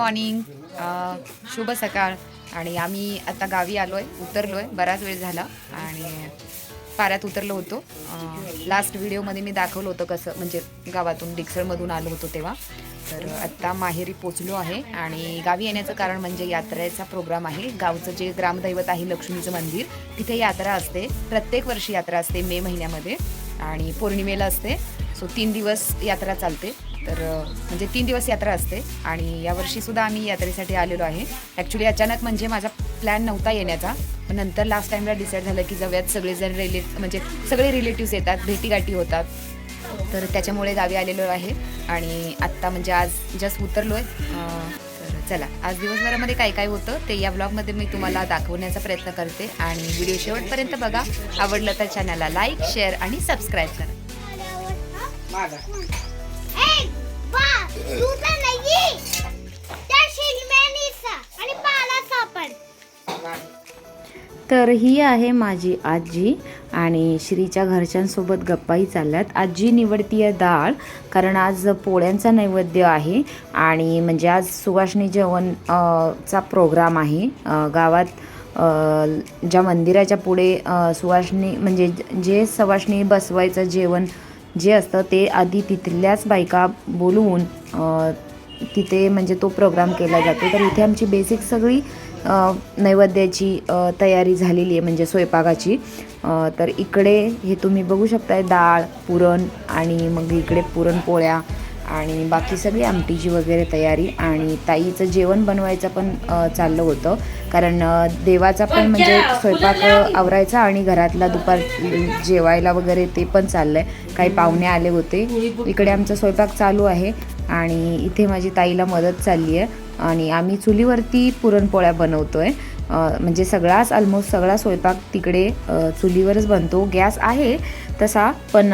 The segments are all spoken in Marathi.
मॉर्निंग शुभ सकाळ. आणि आम्ही आता गावी आलो आहे उतरलो आहे बराच वेळ झाला आणि पाऱ्यात उतरलो होतो. लास्ट व्हिडिओमध्ये मी दाखवलं होतं कसं म्हणजे गावातून डिक्सळमधून आलो होतो तेव्हा. तर आत्ता माहेरी पोचलो आहे आणि गावी येण्याचं कारण म्हणजे यात्रेचा प्रोग्राम आहे. गावचं जे ग्रामदैवत आहे लक्ष्मीचं मंदिर तिथे यात्रा असते. प्रत्येक वर्षी यात्रा असते मे महिन्यामध्ये. आणि पौर्णिमेला असते. सो तीन दिवस यात्रा चालते. तर म्हणजे तीन दिवस यात्रा असते. आणि यावर्षीसुद्धा आम्ही यात्रेसाठी आलेलो आहे. ॲक्च्युली अचानक म्हणजे माझा प्लॅन नव्हता येण्याचा. पण नंतर लास्ट टाईमला डिसाईड झालं की जाऊयात. सगळेजण रिलेट म्हणजे सगळे रिलेटिव्स येतात. भेटीगाठी होतात. तर त्याच्यामुळे गावी आलेलो आहे. आणि आत्ता म्हणजे आज जस्ट उतरलो आहे तर चला. आज दिवसभरामध्ये काय काय होतं ते या ब्लॉगमध्ये मी तुम्हाला दाखवण्याचा प्रयत्न करते आणि व्हिडिओ शेवटपर्यंत बघा. आवडलं तर चॅनलला लाईक शेअर आणि सबस्क्राईब करा. तर ही आहे माझी आजी. आणि श्रीच्या घरच्यांसोबत गप्पाही चालल्यात. आजी निवडती आहे डाळ कारण आज पोळ्यांचा नैवेद्य आहे आणि म्हणजे आज सुवासनी जेवण चा प्रोग्राम आहे. गावात ज्या मंदिराच्या पुढे सुवासनी म्हणजे जे सवासनी बसवायचं जेवण जे असतं ते आधी तिथल्याच बायका बोलवून तिथे म्हणजे तो प्रोग्राम केला जातो. तर इथे आमची बेसिक सगळी नैवेद्याची तयारी झालेली आहे म्हणजे स्वयंपाकाची. तर इकडे हे तुम्ही बघू शकताय डाळ पुरण आणि मग इकडे पुरणपोळ्या आणि बाकी सगळी आमटीची वगैरे तयारी. आणि ताईचं जेवण बनवायचं पण चाललं होतं. कारण देवाचा पण म्हणजे स्वयंपाक आवरायचा आणि घरातला दुपार जेवायला वगैरे ते पण चाललंय. काही पाहुणे आले होते. इकडे आमचा स्वयंपाक चालू आहे आणि इथे माझी ताईला मदत चालली आहे. आणि आम्ही चुलीवरती पुरणपोळ्या बनवतो आहे म्हणजे सगळाच ऑलमोस्ट सगळा स्वयंपाक तिकडे चुलीवरच बनतो. गॅस आहे तसा पण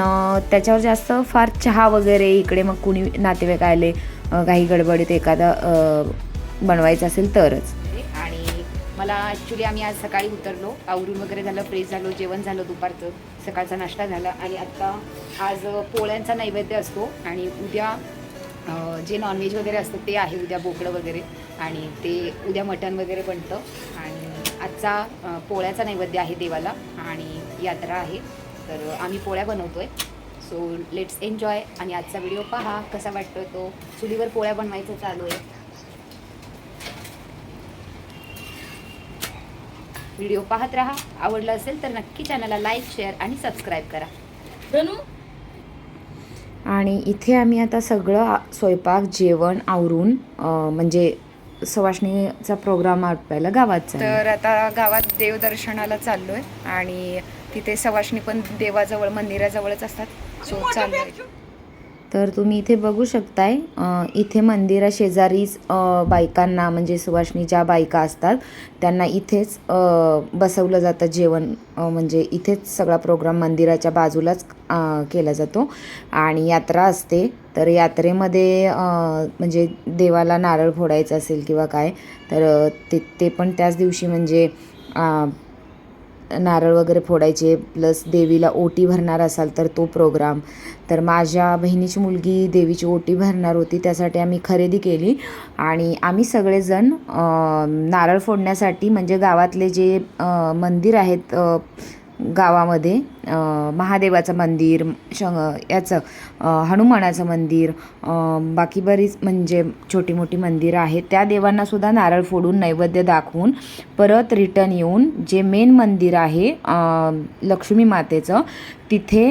त्याच्यावर जास्त फार चहा वगैरे इकडे मग कुणी नातेवाईक आले काही गडबडीत एखादा बनवायचं असेल तरच. आणि मला ॲक्च्युली आम्ही आज सकाळी उतरलो. आवरून वगैरे झालं फ्रेश झालो जेवण झालं दुपारचं. सकाळचा नाश्ता झाला आणि आत्ता आज पोळ्यांचा नैवेद्य असतो. आणि उद्या जे नॉनव्हेज वगैरे असतं ते आहे उद्या बोकडं वगैरे आणि ते उद्या मटण वगैरे बनतं. आणि आजचा पोळ्याचा नैवेद्य आहे देवाला आणि यात्रा आहे. तर आम्ही पोळ्या बनवतो आहे सो लेट्स एन्जॉय आणि आजचा व्हिडिओ पहा कसा वाटतो तो. चुलीवर पोळ्या बनवायचं चालू आहे. व्हिडिओ पाहत राहा. आवडला असेल तर नक्की चॅनलला लाईक शेअर आणि सबस्क्राईब करा. धनू आणि इथे आम्ही आता सगळं स्वयंपाक जेवण आवरून म्हणजे सवासणीचा प्रोग्राम आटपायला गावात तर आता गावात देवदर्शनाला चाललोय आणि तिथे सवाष्णी पण देवाजवळ मंदिराजवळच असतात. सो चाललोय. तर तुम्ही इथे बघू शकताय इथे मंदिरा शेजारीच बायकांना म्हणजे सुवासनी ज्या बायका असतात त्यांना इथेच बसवलं जातं जेवण म्हणजे इथेच सगळा प्रोग्राम मंदिराच्या बाजूलाच केला जातो. आणि यात्रा असते तर यात्रेमध्ये म्हणजे देवाला नारळ फोडायचं असेल किंवा काय तर ते ते पण त्याच दिवशी म्हणजे नारळ वगैरे फोडायचे प्लस देवीला ओटी भरणार असाल तर तो प्रोग्राम तर माझ्या बहिणीची मुलगी देवीची ओटी भरणार होती त्यासाठी आम्ही खरेदी केली. आणि आम्ही सगळेजण नारळ फोडण्यासाठी म्हणजे गावातले जे मंदिर आहेत गावामध्ये महादेवाचं मंदिर शं याचं हनुमानाचं मंदिर बाकी बरीच म्हणजे छोटी मोठी मंदिरं आहेत. त्या देवांनासुद्धा नारळ फोडून नैवेद्य दाखवून परत रिटर्न येऊन जे मेन मंदिर आहे लक्ष्मी मातेचं तिथे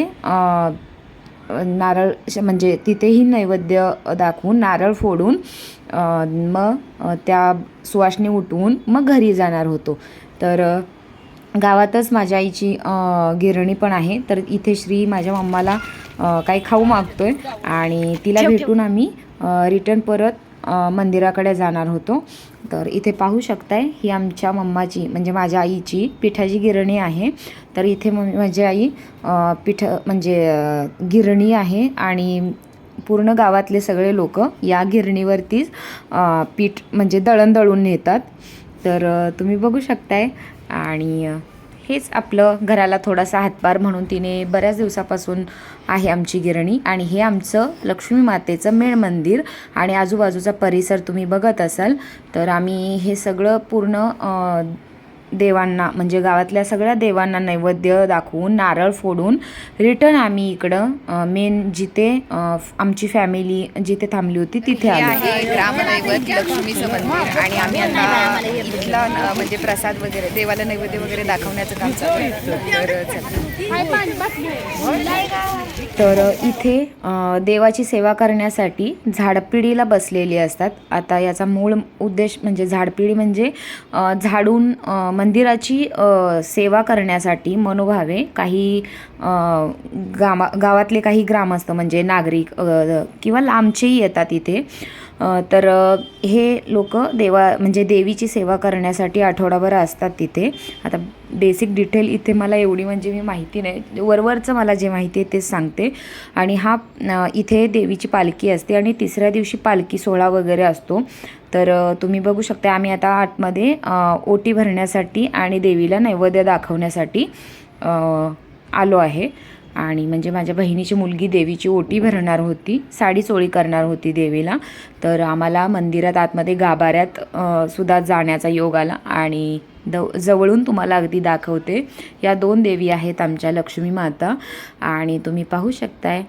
नारळ श- म्हणजे तिथेही नैवेद्य दाखवून नारळ फोडून मग त्या सुवासनी उठवून मग घरी जाणार होतो. तर गावातच माझ्या आईची गिरणी पण आहे. तर इथे श्री माझ्या मम्माला काही खाऊ मागतोय आणि तिला भेटून आम्ही रिटर्न परत मंदिराकडे जाणार होतो. तर इथे पाहू शकताय ही आमच्या मम्माची म्हणजे माझ्या आईची पिठाची गिरणी आहे. तर इथे माझी आई पिठ म्हणजे गिरणी आहे आणि पूर्ण गावातले सगळे लोक या गिरणीवरतीच पीठ म्हणजे दळण दळून नेतात. तर तुम्ही बघू शकताय आणि हेच आपलं घराला थोडासा हातभार म्हणून तिने बऱ्याच दिवसापासून आहे आमची गिरणी. आणि हे आमचं लक्ष्मी मातेचं मेळ मंदिर आणि आजूबाजूचा परिसर तुम्ही बघत असाल तर आम्ही हे सगळं पूर्ण देवांना म्हणजे गावातल्या सगळ्या देवांना नैवेद्य दाखवून नारळ फोडून रिटर्न आम्ही इकडं मेन जिथे आमची फॅमिली जिथे थांबली होती तिथे आहे ग्रामदैवत लक्ष्मीचं मंदिर आणि आम्ही आता इथला म्हणजे प्रसाद वगैरे देवाला नैवेद्य वगैरे दाखवण्याचं काम चालू आहे. तर इथे देवाची सेवा करण्यासाठी झाडपिढीला बसलेली असतात. आता याचा मूळ उद्देश म्हणजे झाडपिढी म्हणजे झाडून मंदिराची सेवा करण्यासाठी मनोभावे काही गामा गावातले काही ग्रामस्थ म्हणजे नागरिक किंवा लांबचेही येतात इथे. तर हे लोक देवा म्हणजे देवीची सेवा करण्यासाठी आठवडाभर असतात तिथे. आता बेसिक डिटेल इथे मला एवढी म्हणजे मी माहिती नाही. वरवरचं मला जे माहिती आहे तेच सांगते. आणि हा इथे देवीची पालखी असते आणि तिसऱ्या दिवशी पालखी सोहळा वगैरे असतो. तर तुम्ही बघू शकता आम्ही आता आतमध्ये ओटी भरण्यासाठी आणि देवीला नैवेद्य दाखवण्यासाठी आलो आहे. आणि म्हणजे माझ्या बहिणीची मुलगी देवीची ओटी भरणार होती साडी चोळी करणार होती देवीला. तर आम्हाला मंदिरात आतमध्ये गाभाऱ्यात सुद्धा जाण्याचा योग आला आणि दव जवळून तुम्हाला अगदी दाखवते. या दोन देवी आहेत आमच्या लक्ष्मी माता आणि तुम्ही पाहू शकताय.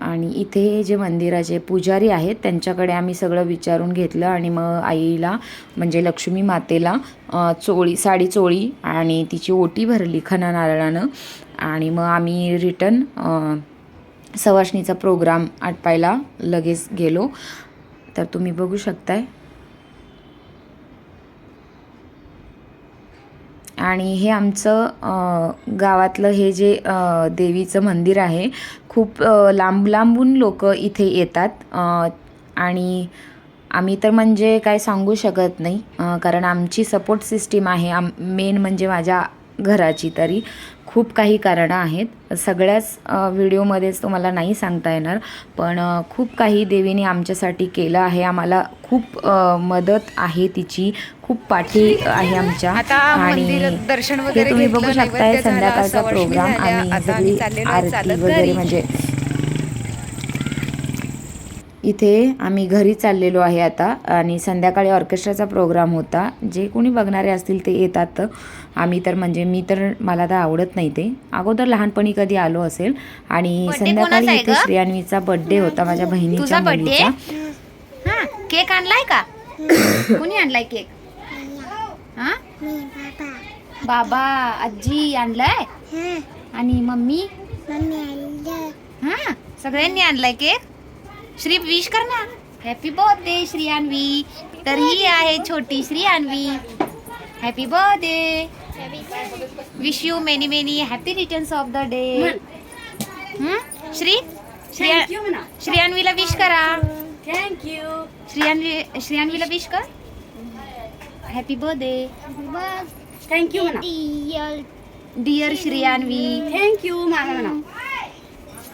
आणि इथे जे मंदिराचे पुजारी आहेत त्यांच्याकडे आम्ही सगळं विचारून घेतलं आणि मग आईला म्हणजे लक्ष्मी मातेला चोळी साडी चोळी आणि तिची ओटी भरली खना नारळानं आणि मग आम्ही रिटर्न सवाष्णीचा प्रोग्राम आटपायला लगेच गेलो. तर तुम्ही बघू शकताय. आणि हे आमचं गावातलं हे जे देवीचं मंदिर आहे खूप लांब लांबून लोक इथे येतात. आणि आम्ही तर म्हणजे काय सांगू शकत नाही कारण आमची सपोर्ट सिस्टीम आहे. आम मेन म्हणजे माझ्या घराची तरी. खूप काही कारणं आहेत. सगळ्याच व्हिडिओमध्येच तुम्हाला नाही सांगता येणार पण खूप काही देवीने आमच्यासाठी केलं आहे. आम्हाला खूप मदत आहे तिची खूप पाठी आहे आमच्या. मंदिरात दर्शन वगैरे तुम्ही बघू शकताय संध्याकाळचा प्रोग्राम आहे आरती वगैरे. म्हणजे इथे आम्ही घरी चाललेलो आहे आता आणि संध्याकाळी ऑर्केस्ट्राचा प्रोग्राम होता. जे कोणी बघणारे असतील ते येतात. आम्ही तर म्हणजे मी तर मला तर आवडत नाही ते. अगोदर लहानपणी कधी आलो असेल आणि संध्याकाळी इथे? श्रेयान्वीचा बर्थडे होता माझ्या बहिणीच्या तुझा बर्थडे मुलीचा. हा केक आणलाय का? कोणी आणलाय केक हा? बाबा बाबा आजी आणलाय? हा. आणि मम्मी? हा सगळ्यांनी आणलाय केक श्री विश कर ना हॅपी बर्थडे श्री अन्वी. तर ही आहे छोटी Shri Anvi. Happy birthday wish you many many happy returns of the day Shri? Shri श्रियान्वीला wish करा. थँक्यू श्रियान्वी श्रियान्वीला विश कर. हॅपी बर्थडे थँक्यू म्हणा. Dear dear Shriyanvi thank you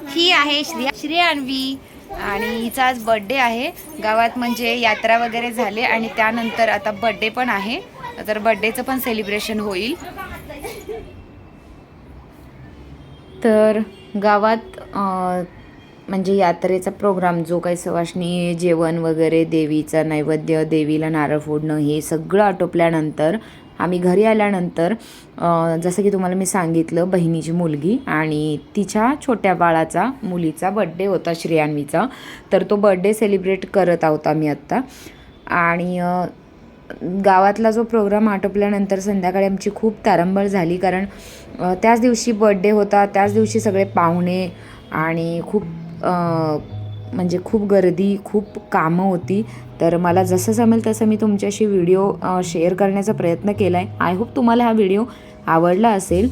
ही आहे श्रिया श्रेयान्वी आणि हिचा आज बर्थडे आहे. गावात म्हणजे यात्रा वगैरे झाले आणि त्यानंतर आता बर्थडे पण आहे. तर बर्थडेचं पण सेलिब्रेशन होईल. तर गावात म्हणजे यात्रेचा प्रोग्राम जो काही सवाष्णी जेवण वगैरे देवीचा नैवेद्य देवीला नारळ फोडणं हे सगळं आटोपल्यानंतर आम्ही घरी आल्यानंतर जसं की तुम्हाला मी सांगितलं बहिणीची मुलगी आणि तिच्या छोट्या बाळाचा मुलीचा बड्डे होता श्रेयान्वीचा तर तो बड्डे सेलिब्रेट करत आहोत आम्ही आत्ता. आणि गावातला जो प्रोग्राम आटोपल्यानंतर संध्याकाळी आमची खूप तारंबळ झाली. कारण त्याच दिवशी बड्डे होता त्याच दिवशी सगळे पाहुणे आणि खूप म्हणजे खूप गर्दी खूप कामं होती. तर मला जसं जमेल तसं मी तुमच्याशी व्हिडिओ शेअर करण्याचा प्रयत्न केला आहे आय होप तुम्हाला हा व्हिडिओ आवडला असेल.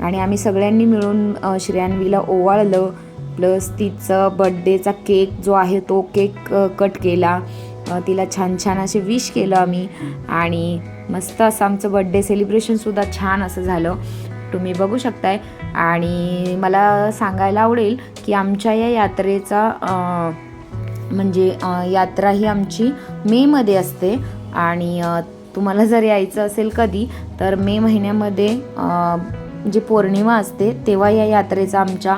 आणि आम्ही सगळ्यांनी मिळून श्रेयान्वीला ओवाळलं प्लस तिचं बड्डेचा केक जो आहे तो केक कट केला. तिला छान छान असे विश केलं आम्ही. आणि मस्त असं आमचं बड्डे सेलिब्रेशनसुद्धा छान असं झालं. तुम्ही बघू शकताय. आणि मला सांगायला आवडेल की आमच्या या यात्रेचा म्हणजे यात्रा ही आमची मेमध्ये असते. आणि तुम्हाला जर यायचं असेल कधी तर मे महिन्यामध्ये जी पौर्णिमा असते तेव्हा या यात्रेचा आमच्या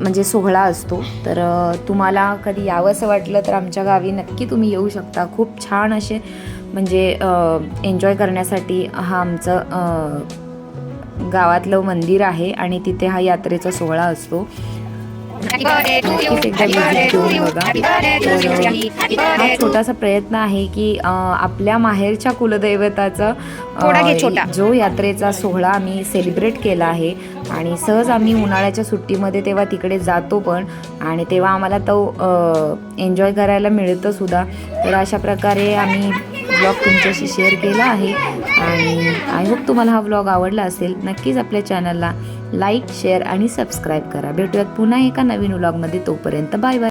म्हणजे सोहळा असतो. तर तुम्हाला कधी यावंसं वाटलं तर आमच्या गावी नक्की तुम्ही येऊ शकता. खूप छान असे म्हणजे एन्जॉय करण्यासाठी हा आमचं गावातलं मंदिर आहे. आणि तिथे हा यात्रेचा सोहळा असतो. एकदा देऊन बघा तर हा छोटासा प्रयत्न आहे की आपल्या माहेरच्या कुलदैवताचा. जो यात्रेचा सोहळा आम्ही सेलिब्रेट केला आहे. आणि सहज आम्ही उन्हाळ्याच्या सुट्टीमध्ये तेव्हा तिकडे जातो पण आणि तेव्हा आम्हाला तो एन्जॉय करायला मिळतं सुद्धा. तर अशा प्रकारे आम्ही ब्लॉग तुमच्याशी शेअर केला आहे. आणि आय होप तुम्हाला हा ब्लॉग आवडला असेल. नक्कीच आपल्या चॅनलला लाईक शेअर आणि सबस्क्राईब करा. भेटूयात पुन्हा एका नवीन व्लॉगमध्ये तोपर्यंत बाय बाय.